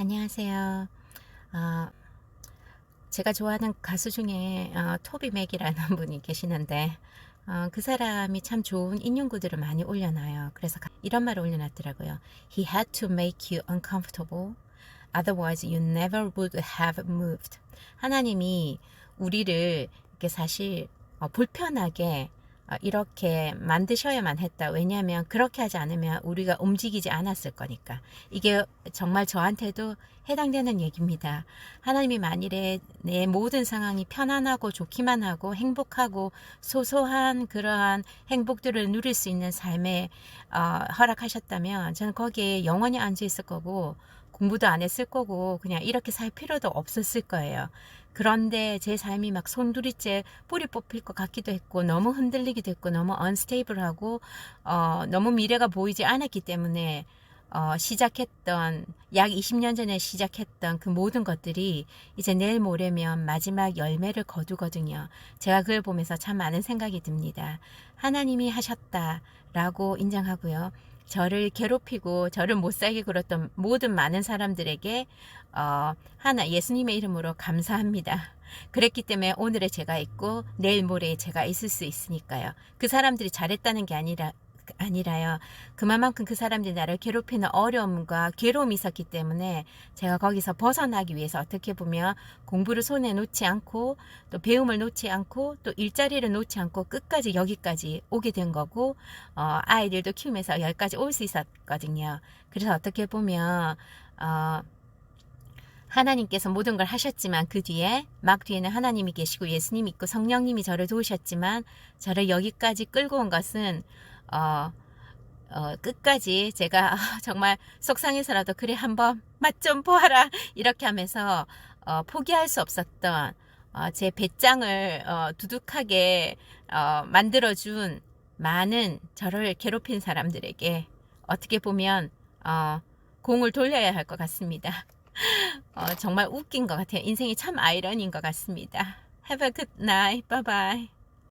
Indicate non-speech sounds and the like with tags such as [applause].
안녕하세요. 어, 제가 좋아하는 가수 중에 어, 토비 맥이라는 [laughs] 분이 계시는데 어, 그 사람이 참 좋은 인용구들을 많이 올려놔요. 그래서 가- 이런 말을 올려놨더라고요. He had to make you uncomfortable. Otherwise, you never would have moved. 하나님이 우리를 이렇게 사실 어, 불편하게 어, 이렇게 만드셔야만 했다. 왜냐하면 그렇게 하지 않으면 우리가 움직이지 않았을 거니까. 이게 정말 저한테도 해당되는 얘기입니다. 하나님이 만일에 내 모든 상황이 편안하고 좋기만 하고 행복하고 소소한 그러한 행복들을 누릴 수 있는 삶에 어, 허락하셨다면 저는 거기에 영원히 앉아 있을 거고 공부도 안 했을 거고 그냥 이렇게 살 필요도 없었을 거예요. 그런데 제 삶이 막 손두리째 뿌리 뽑힐 것 같기도 했고 너무 흔들리기도 했고 너무 언스테이블하고 어, 너무 미래가 보이지 않았기 때문에 어, 시작했던 약 20년 전에 시작했던 그 모든 것들이 이제 내일 모레면 마지막 열매를 거두거든요. 제가 그걸 보면서 참 많은 생각이 듭니다. 하나님이 하셨다라고 인정하고요. 저를 괴롭히고 저를 못 살게 굴었던 모든 많은 사람들에게 어, 하나 예수님의 이름으로 감사합니다. 그랬기 때문에 오늘의 제가 있고 내일 모레에 제가 있을 수 있으니까요. 그 사람들이 잘했다는 게 아니라 아니라요. 그만큼 그 사람들이 나를 괴롭히는 어려움과 괴로움이 있었기 때문에 제가 거기서 벗어나기 위해서 어떻게 보면 공부를 손에 놓지 않고 또 배움을 놓지 않고 또 일자리를 놓지 않고 끝까지 여기까지 오게 된 거고 어, 아이들도 키우면서 여기까지 올 수 있었거든요. 그래서 어떻게 보면 어, 하나님께서 모든 걸 하셨지만 그 뒤에 막 뒤에는 하나님이 계시고 예수님이 있고 성령님이 저를 도우셨지만 저를 여기까지 끌고 온 것은 어, 어, 끝까지 제가 [laughs] 정말 속상해서라도 그래 한번 맛 좀 보아라 이렇게 하면서 어, 포기할 수 없었던 어, 제 배짱을 어, 두둑하게 어, 만들어준 많은 저를 괴롭힌 사람들에게 어떻게 보면 어, 공을 돌려야 할 것 같습니다. [laughs] 어, 정말 웃긴 것 같아요. 인생이 참 아이러니인 것 같습니다. Have a good night. Bye bye.